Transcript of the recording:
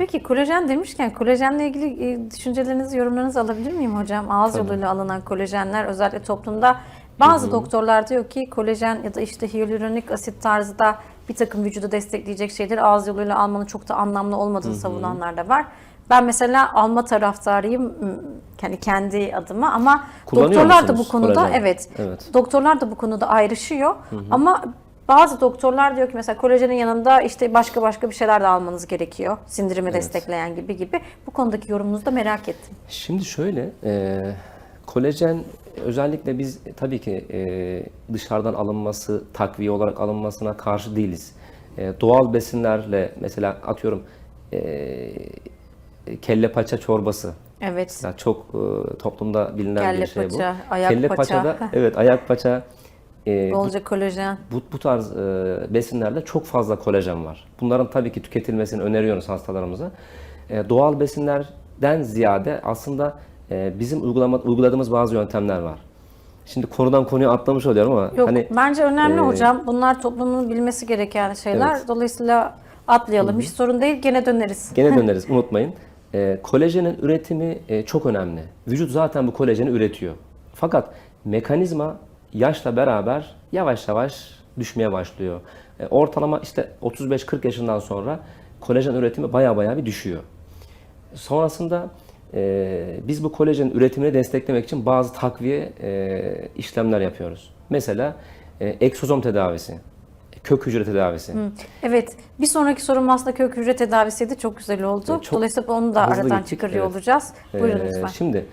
Peki kolajen demişken kolajenle ilgili e, düşüncelerinizi, yorumlarınızı alabilir miyim hocam? Ağız yoluyla alınan kolajenler özellikle toplumda bazı doktorlar diyor ki kolajen ya da işte hyaluronik asit tarzı da bir takım vücudu destekleyecek şeyleri ağız yoluyla almanın çok da anlamlı olmadığını savunanlar da var. Ben mesela alma taraftarıyım m, yani kendi adıma ama doktorlar da bu konuda kolajen? evet, Evet. doktorlar da bu konuda ayrışıyor ama bazı doktorlar diyor ki mesela kolajenin yanında işte başka başka bir şeyler de almanız gerekiyor. Sindirimi destekleyen gibi gibi. Bu konudaki yorumunuzu da merak ettim. Şimdi şöyle, e, kolajen özellikle biz tabii ki e, dışarıdan alınması, takviye olarak alınmasına karşı değiliz. E, doğal besinlerle mesela atıyorum e, kelle paça çorbası. Evet. Ya çok e, toplumda bilinen Kelle bir şey paça, bu. ayak kelle paça. paçada evet ayak paça e, bu, Bolca kolajen. bu, bu tarz e, besinlerde çok fazla kolajen var. Bunların tabii ki tüketilmesini öneriyoruz hastalarımıza. E, doğal besinlerden ziyade aslında e, bizim uygulama, uyguladığımız bazı yöntemler var. Şimdi konudan konuya atlamış oluyorum ama Yok hani bence önemli e, hocam. Bunlar toplumun bilmesi gereken şeyler. Evet. Dolayısıyla atlayalım. Hiç sorun değil. Gene döneriz. Gene döneriz unutmayın. Ee, kolajenin üretimi e, çok önemli. Vücut zaten bu kolajeni üretiyor. Fakat mekanizma yaşla beraber yavaş yavaş düşmeye başlıyor. E, ortalama işte 35-40 yaşından sonra kolajen üretimi baya baya bir düşüyor. Sonrasında e, biz bu kolajenin üretimini desteklemek için bazı takviye e, işlemler yapıyoruz. Mesela e, egzozom tedavisi, kök hücre tedavisi. Evet. Bir sonraki sorum aslında kök hücre tedavisiydi. Çok güzel oldu. Evet, çok Dolayısıyla onu da aradan gittik, çıkarıyor evet. olacağız. Buyurun Ee, lütfen. Şimdi